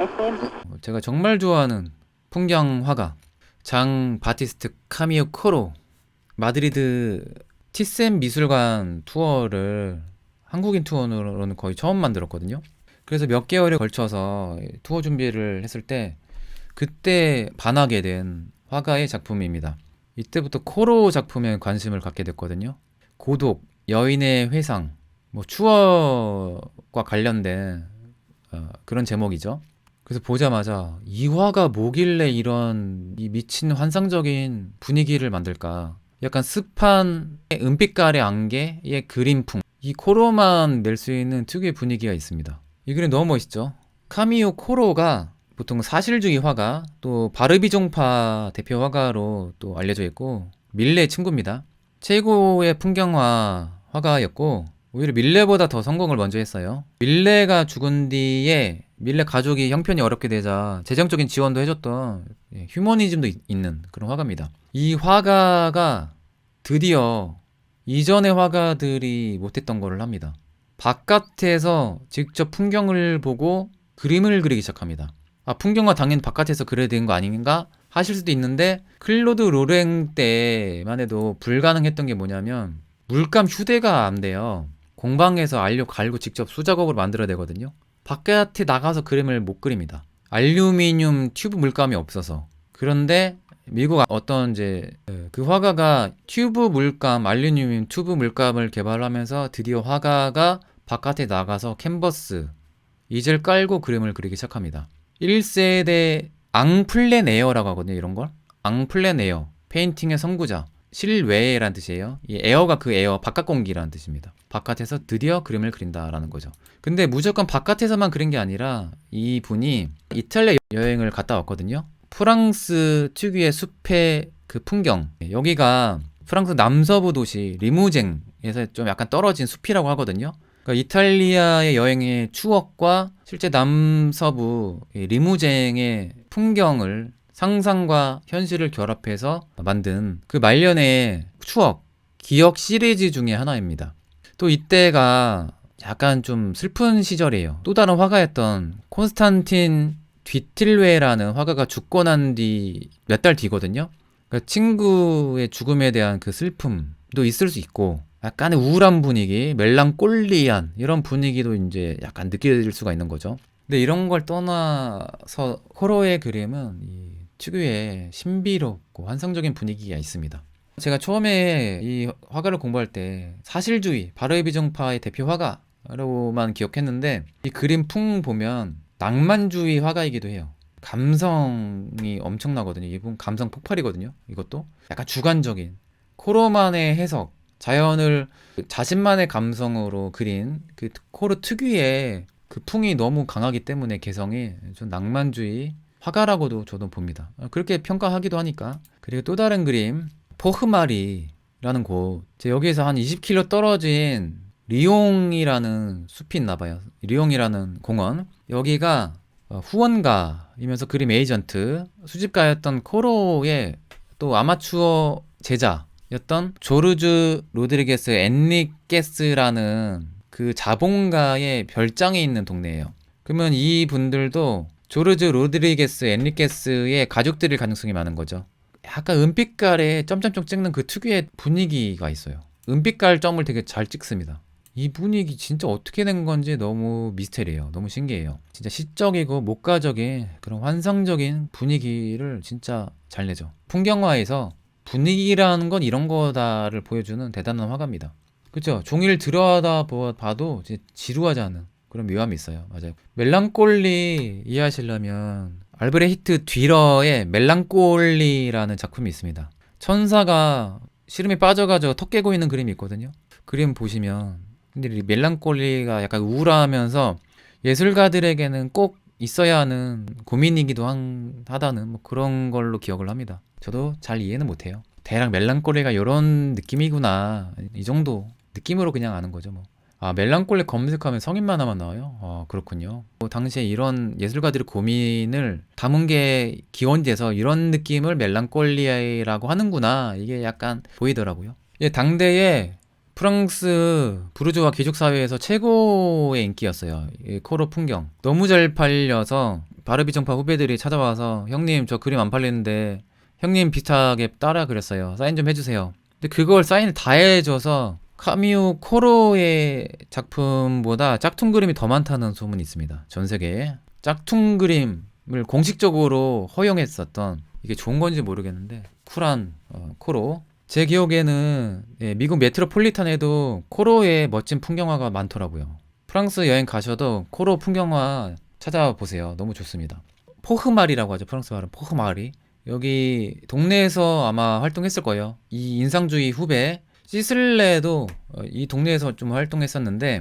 어, 제가 정말 좋아하는 풍경 화가 장 바티스트 카미오 코로 마드리드 티센 미술관 투어를 한국인 투어로는 거의 처음 만들었거든요. 그래서 몇 개월에 걸쳐서 투어 준비를 했을 때 그때 반하게 된 화가의 작품입니다. 이때부터 코로 작품에 관심을 갖게 됐거든요. 고독, 여인의 회상, 뭐 추억과 관련된 어, 그런 제목이죠. 그래서 보자마자 이 화가 뭐길래 이런 이 미친 환상적인 분위기를 만들까? 약간 습한 은빛깔의 안개의 그림풍. 이 코로만 낼 수 있는 특유의 분위기가 있습니다. 이 그림 너무 멋있죠? 카미오 코로가 보통 사실주의 화가 또 바르비종파 대표 화가로 또 알려져 있고 밀레 친구입니다. 최고의 풍경화 화가였고 오히려 밀레보다 더 성공을 먼저 했어요. 밀레가 죽은 뒤에 밀레 가족이 형편이 어렵게 되자 재정적인 지원도 해줬던 예, 휴머니즘도 있- 있는 그런 화가입니다. 이 화가가 드디어 이전의 화가들이 못했던 거를 합니다. 바깥에서 직접 풍경을 보고 그림을 그리기 시작합니다. 아, 풍경화 당연히 바깥에서 그려야 되는 거 아닌가 하실 수도 있는데 클로드 로랭 때만 해도 불가능했던 게 뭐냐면 물감 휴대가 안 돼요. 공방에서 알료 갈고 직접 수작업으로 만들어야 되거든요. 바깥에 나가서 그림을 못 그립니다. 알루미늄 튜브 물감이 없어서. 그런데 미국 어떤 이제 그 화가가 튜브 물감, 알루미늄 튜브 물감을 개발하면서 드디어 화가가 바깥에 나가서 캔버스, 이젤 깔고 그림을 그리기 시작합니다. 1세대 앙플레네어라고 하거든요, 이런 걸. 앙플레네어. 페인팅의 선구자. 실외라는 뜻이에요. 이 에어가 그 에어, 바깥 공기라는 뜻입니다. 바깥에서 드디어 그림을 그린다라는 거죠. 근데 무조건 바깥에서만 그린 게 아니라 이 분이 이탈리아 여행을 갔다 왔거든요. 프랑스 특유의 숲의 그 풍경. 여기가 프랑스 남서부 도시 리무쟁에서 좀 약간 떨어진 숲이라고 하거든요. 그러니까 이탈리아의 여행의 추억과 실제 남서부 이 리무쟁의 풍경을 상상과 현실을 결합해서 만든 그 말년의 추억, 기억 시리즈 중에 하나입니다. 또 이때가 약간 좀 슬픈 시절이에요. 또 다른 화가였던 콘스탄틴 뒤틸웨라는 화가가 죽고 난 뒤 몇 달 뒤거든요. 그러니까 친구의 죽음에 대한 그 슬픔도 있을 수 있고 약간의 우울한 분위기, 멜랑꼴리한 이런 분위기도 이제 약간 느껴질 수가 있는 거죠. 근데 이런 걸 떠나서 호러의 그림은 이 특유의 신비롭고 환상적인 분위기가 있습니다. 제가 처음에 이 화가를 공부할 때 사실주의, 바르비정파의 대표 화가로만 기억했는데 이 그림 풍 보면 낭만주의 화가이기도 해요. 감성이 엄청나거든요. 이분 감성 폭발이거든요. 이것도 약간 주관적인 코로만의 해석, 자연을 자신만의 감성으로 그린 그 코르 특유의 그 풍이 너무 강하기 때문에 개성이 좀 낭만주의 화가라고도 저도 봅니다. 어, 그렇게 평가하기도 하니까. 그리고 또 다른 그림 포흐마리라는 곳. 제 여기에서 한 20km 떨어진 리옹이라는 숲이 있나 봐요. 리옹이라는 공원. 여기가 어, 후원가이면서 그림 에이전트, 수집가였던 코로의 또 아마추어 제자였던 조르주 로드리게스 엔리게스라는 그 자본가의 별장이 있는 동네예요. 그러면 이 분들도 조르주 로드리게스 엔리게스의 가족들일 가능성이 많은 거죠. 약간 은빛깔에 점점점 찍는 그 특유의 분위기가 있어요. 은빛깔 점을 되게 잘 찍습니다. 이 분위기 진짜 어떻게 된 건지 너무 미스테리해요. 너무 신기해요. 진짜 시적이고 목가적인 그런 환상적인 분위기를 진짜 잘 내죠. 풍경화에서 분위기라는 건 이런 거다를 보여주는 대단한 화가입니다. 그죠? 종이를 들여다 보- 봐도 지루하지 않은 그런 묘함이 있어요. 맞아요. 멜랑꼴리 이해하시려면 알브레히트 뒤러의 멜랑꼴리라는 작품이 있습니다. 천사가 시름에 빠져가지고 턱 깨고 있는 그림이 있거든요. 그림 보시면 근데 이 멜랑꼴리가 약간 우울하면서 예술가들에게는 꼭 있어야 하는 고민이기도 한, 하다는 뭐 그런 걸로 기억을 합니다. 저도 잘 이해는 못해요. 대략 멜랑꼴리가 이런 느낌이구나 이 정도 느낌으로 그냥 아는 거죠 뭐. 아 멜랑꼴리 검색하면 성인 만 화만 나와요? 아 그렇군요. 뭐 당시에 이런 예술가들의 고민을 담은 게 기원이 돼서 이런 느낌을 멜랑꼴리라고 하는구나 이게 약간 보이더라고요. 예, 당대에 프랑스 부르주아 귀족 사회에서 최고의 인기였어요. 이 코로 풍경. 너무 잘 팔려서 바르비정파 후배들이 찾아와서 형님 저 그림 안 팔리는데 형님 비슷하게 따라 그렸어요. 사인 좀 해주세요. 근데 그걸 사인을 다 해줘서 카미우 코로의 작품보다 짝퉁 그림이 더 많다는 소문이 있습니다. 전 세계에 짝퉁 그림을 공식적으로 허용했었던 이게 좋은 건지 모르겠는데 쿨한 어, 코로 제 기억에는 예, 미국 메트로폴리탄에도 코로의 멋진 풍경화가 많더라고요. 프랑스 여행 가셔도 코로 풍경화 찾아보세요. 너무 좋습니다. 포흐말이라고 하죠. 프랑스 말은 포흐말이. 여기 동네에서 아마 활동했을 거예요. 이 인상주의 후배 시슬레도 어, 이 동네에서 좀 활동했었는데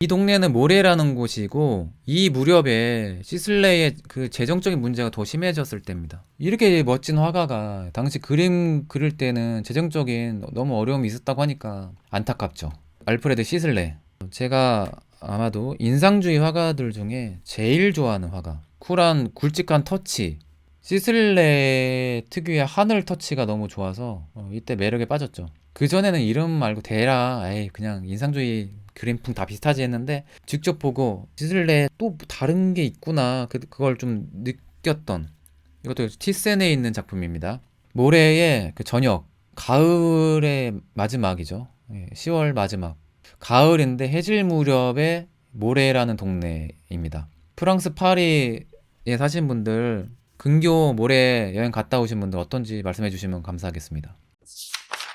이 동네는 모레라는 곳이고 이 무렵에 시슬레의 그 재정적인 문제가 더 심해졌을 때입니다. 이렇게 멋진 화가가 당시 그림 그릴 때는 재정적인 너무 어려움이 있었다고 하니까 안타깝죠. 알프레드 시슬레. 제가 아마도 인상주의 화가들 중에 제일 좋아하는 화가. 쿨한 굵직한 터치. 시슬레 특유의 하늘 터치가 너무 좋아서 어, 이때 매력에 빠졌죠. 그 전에는 이름 말고 대라, 에이 그냥 인상주의 그림풍 다 비슷하지 했는데 직접 보고 시슬레 또 다른 게 있구나 그, 그걸 좀 느꼈던 이것도 티센에 있는 작품입니다. 모레의 그 저녁 가을의 마지막이죠. 예, 10월 마지막 가을인데 해질 무렵에 모레라는 동네입니다. 프랑스 파리에 사신 분들 근교 모레 여행 갔다 오신 분들 어떤지 말씀해 주시면 감사하겠습니다.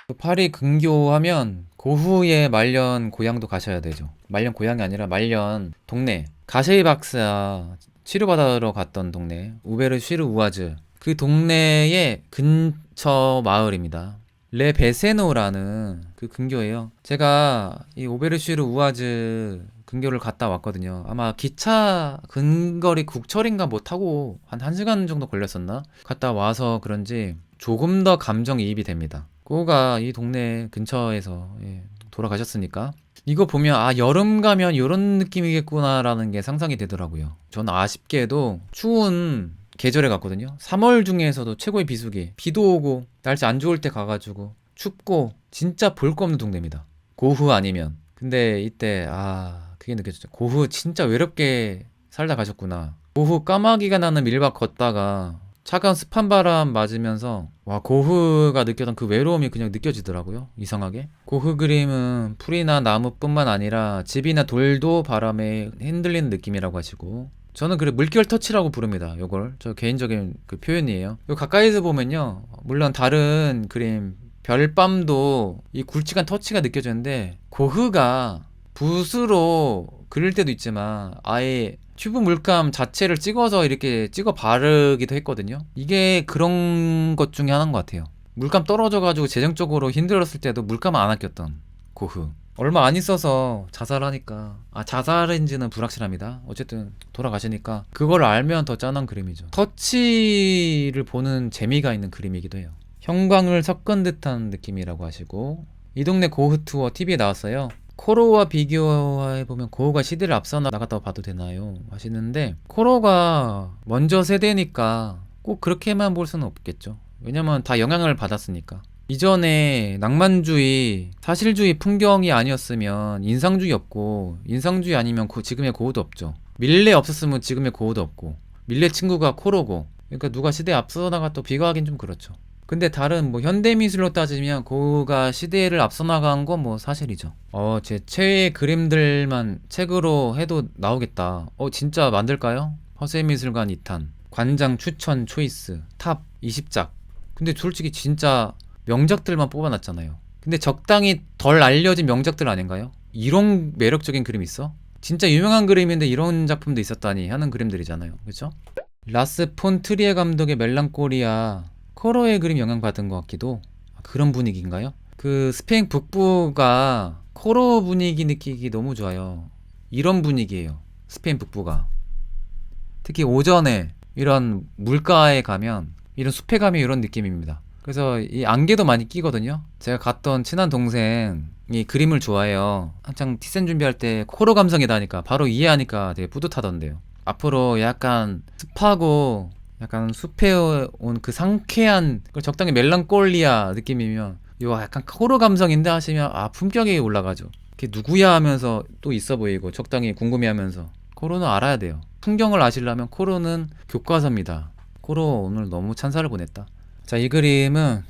또 파리 근교하면 고흐의 말년 고향도 가셔야 되죠. 말년 고향이 아니라 말년 동네. 가셰이 박사 치료받으러 갔던 동네. 우베르 쉬르 우아즈. 그 동네의 근처 마을입니다. 레 베세노라는 그 근교예요. 제가 이 오베르쉬르 우아즈 근교를 갔다 왔거든요. 아마 기차 근거리 국철인가 뭐 타고 한 1시간 정도 걸렸었나? 갔다 와서 그런지 조금 더 감정이입이 됩니다. 꼬가 이 동네 근처에서 예, 돌아가셨으니까 이거 보면 아 여름 가면 이런 느낌이겠구나라는 게 상상이 되더라고요. 저는 아쉽게도 추운 계절에 갔거든요. 3월 중에서도 최고의 비수기. 비도 오고 날씨 안 좋을 때 가가지고 춥고 진짜 볼 거 없는 동네입니다. 고흐 아니면. 근데 이때 아 그게 느껴졌죠. 고흐 진짜 외롭게 살다 가셨구나. 고흐 까마귀가 나는 밀밭 걷다가 차가운 습한 바람 맞으면서 와 고흐가 느꼈던 그 외로움이 그냥 느껴지더라고요 이상하게 고흐 그림은 풀이나 나무뿐만 아니라 집이나 돌도 바람에 흔들리는 느낌이라고 하시고 저는 그래 물결 터치라고 부릅니다 요걸 저 개인적인 그 표현이에요 요 가까이서 보면요 물론 다른 그림 별밤도 이 굵직한 터치가 느껴지는데 고흐가 붓으로 그릴 때도 있지만 아예 튜브 물감 자체를 찍어서 이렇게 찍어 바르기도 했거든요. 이게 그런 것 중에 하나인 것 같아요. 물감 떨어져가지고 재정적으로 힘들었을 때도 물감 안 아꼈던 고흐. 얼마 안 있어서 자살하니까 아 자살인지는 불확실합니다. 어쨌든 돌아가시니까 그걸 알면 더 짠한 그림이죠. 터치를 보는 재미가 있는 그림이기도 해요. 형광을 섞은 듯한 느낌이라고 하시고 이 동네 고흐 투어 TV에 나왔어요. 코로와 비교해 보면 고흐가 시대를 앞서 나갔다고 봐도 되나요? 하시는데 코로가 먼저 세대니까 꼭 그렇게만 볼 수는 없겠죠. 왜냐면 다 영향을 받았으니까. 이전에 낭만주의, 사실주의 풍경이 아니었으면 인상주의 없고 인상주의 아니면 고- 지금의 고흐도 없죠. 밀레 없었으면 지금의 고흐도 없고 밀레 친구가 코로고 그러니까 누가 시대에 앞서 나갔다고 비교하긴 좀 그렇죠. 근데 다른 뭐 현대 미술로 따지면 고흐가 시대를 앞서 나간 건 뭐 사실이죠. 어, 제 최애 그림들만 책으로 해도 나오겠다. 어, 진짜 만들까요? 허세미술관 2탄. 관장 추천 초이스. 탑 20작. 근데 솔직히 진짜 명작들만 뽑아놨잖아요. 근데 적당히 덜 알려진 명작들 아닌가요? 이런 매력적인 그림 있어? 진짜 유명한 그림인데 이런 작품도 있었다니 하는 그림들이잖아요. 그렇죠? 라스 폰 트리에 감독의 멜랑콜리아 코로의 그림 영향받은 것 같기도 아, 그런 분위기인가요? 그 스페인 북부가 코로 분위기 느끼기 너무 좋아요. 이런 분위기예요. 스페인 북부가. 특히 오전에 이런 물가에 가면 이런 숲에 가면 이런 느낌입니다. 그래서 이 안개도 많이 끼거든요. 제가 갔던 친한 동생이 그림을 좋아해요. 한창 티센 준비할 때 코로 감성이다니까 바로 이해하니까 되게 뿌듯하던데요. 앞으로 약간 습하고 약간 숲에 온 그 상쾌한 그 적당히 멜랑콜리아 느낌이면 이거 약간 코로 감성인데 하시면 아 품격이 올라가죠. 이게 누구야 하면서 또 있어 보이고 적당히 궁금해하면서 코로는 알아야 돼요. 풍경을 아시려면 코로는 교과서입니다. 코로 오늘 너무 찬사를 보냈다. 자, 이 그림은